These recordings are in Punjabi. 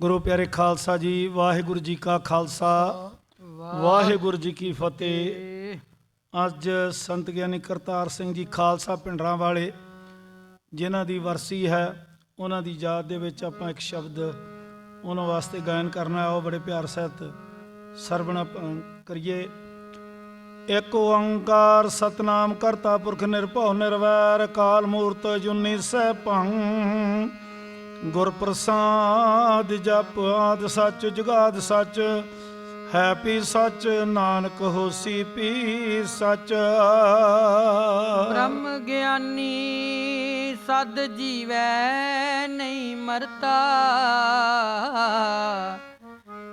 ਗੁਰੂ ਪਿਆਰੇ ਖਾਲਸਾ ਜੀ, ਵਾਹਿਗੁਰੂ ਜੀ ਕਾ ਖਾਲਸਾ। ਵਾਹਿਗੁਰੂ ਜੀ ਕੀ ਫਤਿਹ। ਅੱਜ ਸੰਤ ਗਿਆਨੀ ਕਰਤਾਰ ਸਿੰਘ ਜੀ ਖਾਲਸਾ ਪਿੰਡਰਾਂ ਵਾਲੇ, ਜਿਨ੍ਹਾਂ ਦੀ ਵਰਸੀ ਹੈ, ਉਹਨਾਂ ਦੀ ਯਾਦ ਦੇ ਵਿੱਚ ਆਪਾਂ ਇੱਕ ਸ਼ਬਦ ਉਹਨਾਂ ਵਾਸਤੇ ਗਾਇਨ ਕਰਨਾ ਹੈ, ਉਹ ਬੜੇ ਪਿਆਰ ਸਹਿਤ ਸਰਵਣ ਆਪਾਂ ਕਰੀਏ। ਇਕ ਓੰਕਾਰ ਸਤਨਾਮ ਕਰਤਾ ਪੁਰਖ ਨਿਰਭਉ ਨਿਰਵੈਰ, ਕਾਲ ਮੂਰਤ ਜੁਨੀ ਸੈਭੰ ਗੁਰ ਪ੍ਰਸਾਦ ਜਪ ਆਦ ਸੱਚ, ਜੁਗਾਦ ਸੱਚ, ਹੈ ਪੀ ਸੱਚ, ਨਾਨਕ ਹੋਸੀ ਪੀ ਸੱਚ। ਬ੍ਰਹਮ ਗਿਆਨੀ, ਸਦ ਜੀਵੈ ਨਹੀਂ ਮਰਤਾ।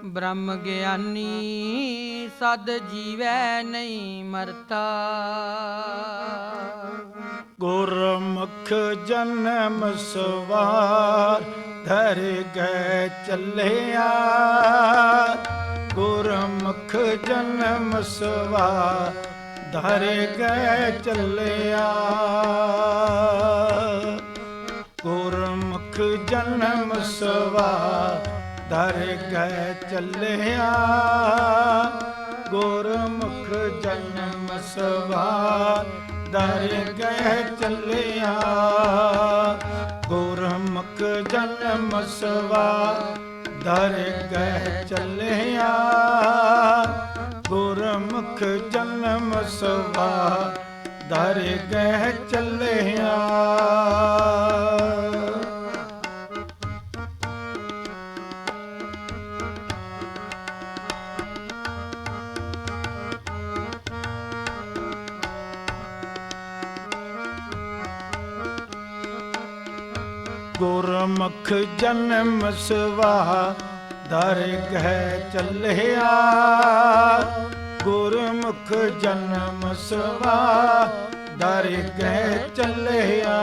ਬ੍ਰਹਮ ਗਿਆਨੀ, ਸਦ ਜੀਵੈ ਨਹੀਂ ਮਰਤਾ। ਗੁਰਮੁਖ ਜਨਮ ਸਵਾਰ, ਧਰ ਗਏ ਚੱਲਿਆ। ਗੁਰਮੁਖ ਜਨਮ ਸਵਾਰ, ਧਰ ਗਏ ਚੱਲਿਆ। ਗੁਰਮੁਖ ਜਨਮ ਸਵਾਰ, ਧਰ ਗਏ ਚੱਲਿਆ। ਗੁਰਮੁਖ ਜਨਮ ਸਵਾਰ ਦਰ ਗਏ ਚੱਲਿਆ, ਗੁਰਮੁਖ ਜਨਮ ਸਵਾਰ ਦਰ ਗਏ ਚੱਲਿਆ, ਗੁਰਮੁਖ ਜਨਮ ਸਵਾਰ ਦਰ ਗਏ ਚੱਲਿਆ। ਗੁਰਮੁਖ ਜਨਮ ਸਵਾ ਦਰ ਗਹਿ ਚੱਲਿਆ। ਗੁਰਮੁਖ ਜਨਮ ਸਵਾ ਦਰ ਗਹਿ ਚੱਲਿਆ।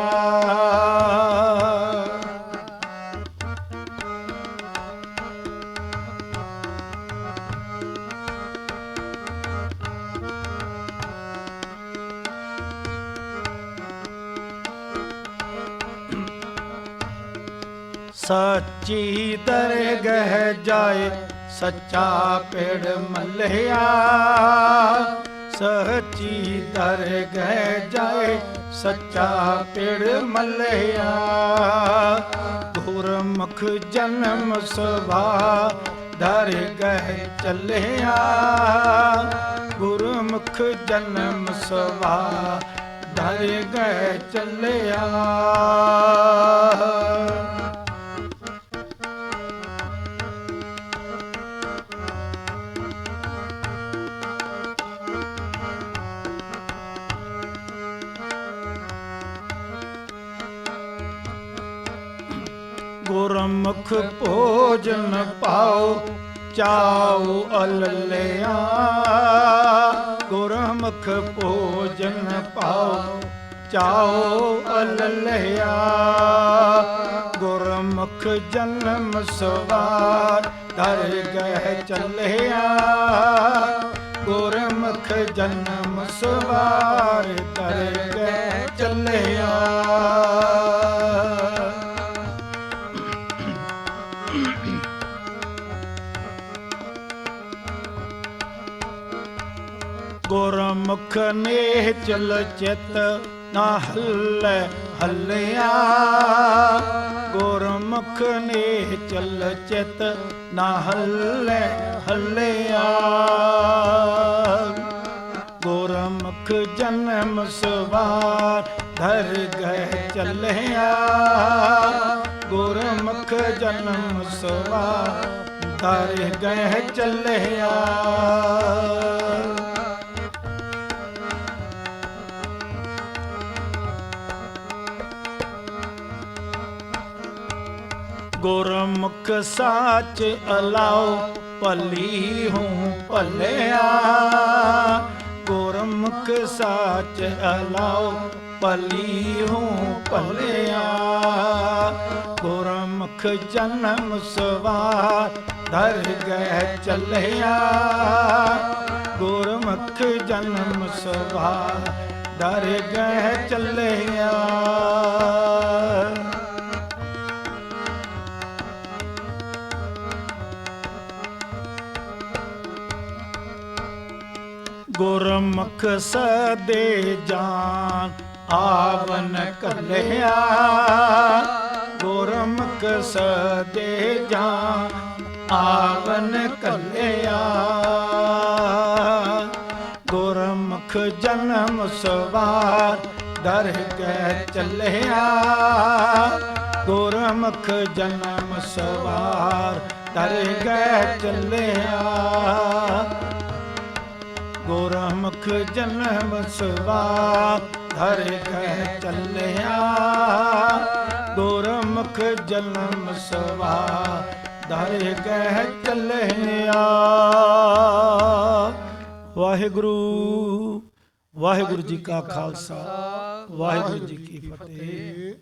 ਸੱਚੀ ਦਰਗਹ ਜਾਏ, ਸੱਚਾ ਪੇੜ ਮੱਲਿਆ। ਸੱਚੀ ਦਰਗਹ ਜਾਏ, ਸੱਚਾ ਪੇੜ ਮੱਲਿਆ। ਗੁਰਮੁਖ ਜਨਮ ਸਭਾ ਦਰਗਹ ਚੱਲਿਆ। ਗੁਰਮੁਖ ਜਨਮ ਸਭਾ ਦਰਗਹ ਚੱਲਿਆ। ਗੁਰਮੁਖ ਭੋਜਨ ਪਾਓ, ਚਾਉ ਅਲਲਿਆ। ਗੁਰਮੁਖ ਭੋਜਨ ਪਾਓ, ਚਾਉ ਅਲਲਿਆ। ਗੁਰਮੁਖ ਜਨਮ ਸਵਾਰ ਦਰ ਗਏ ਚੱਲਿਆ। ਗੁਰਮੁਖ ਜਨਮ ਸਵਾਰ ਮੁਖ ਨੇ ਚਲ ਚਿਤ ਨਾ ਹੱਲੇ ਹੱਲਿਆ। ਗੁਰਮੁਖ ਨੇ ਚਲ ਚਿਤ ਨਾ ਹੱਲੇ ਹੱਲਿਆ। ਗੁਰਮੁਖ ਜਨਮ ਸਵਾਰ ਧਰ ਗਏ ਚੱਲਿਆ। ਗੁਰਮੁਖ ਜਨਮ ਸਵਾਰ ਧਰ ਗਏ ਚੱਲਿਆ। ਗੁਰਮੁਖ ਸਾਚ ਅਲਾਓ, ਭਲੀ ਹੂੰ ਭਲਿਆ। ਗੁਰਮੁਖ ਸਾਚ ਅਲਾਓ, ਭਲੀ ਹੂੰ ਭਲਿਆ। ਗੁਰਮੁਖ ਜਨਮ ਸਵਾਰ ਦਰ ਗਏ ਚੱਲਿਆ। ਗੁਰਮੁਖ ਜਨਮ ਸਵਾਰ ਦਰ ਗਏ ਚੱਲਿਆ। ਗੁਰਮੁਖ ਸਦੇ ਜਾਨ, ਆਵਨ ਕੱਲਿਆ ਗੁਰਮੁਖ ਸਦੇ ਜਾਨ, ਆਵਨ ਕੱਲਿਆ ਗੁਰਮੁਖ ਜਨਮ ਸਵਾਰ ਦਰ ਕੇ ਚੱਲਿਆ। ਗੁਰਮੁਖ ਜਨਮ ਸਵਾਰ ਦਰ ਕੇ ਚੱਲਿਆ। ਗੁਰਮੁਖ ਜਨਮ ਸਵਾਰ ਧਰ ਕਹਿ ਚੱਲਿਆ। ਗੁਰਮੁਖ ਜਨਮ ਸਵਾਰ ਧਰ ਕਹਿ ਚੱਲਿਆ। ਵਾਹਿਗੁਰੂ ਵਾਹਿਗੁਰੂ ਜੀ ਕਾ ਖਾਲਸਾ, ਵਾਹਿਗੁਰੂ ਜੀ ਕੀ ਫਤਿਹ।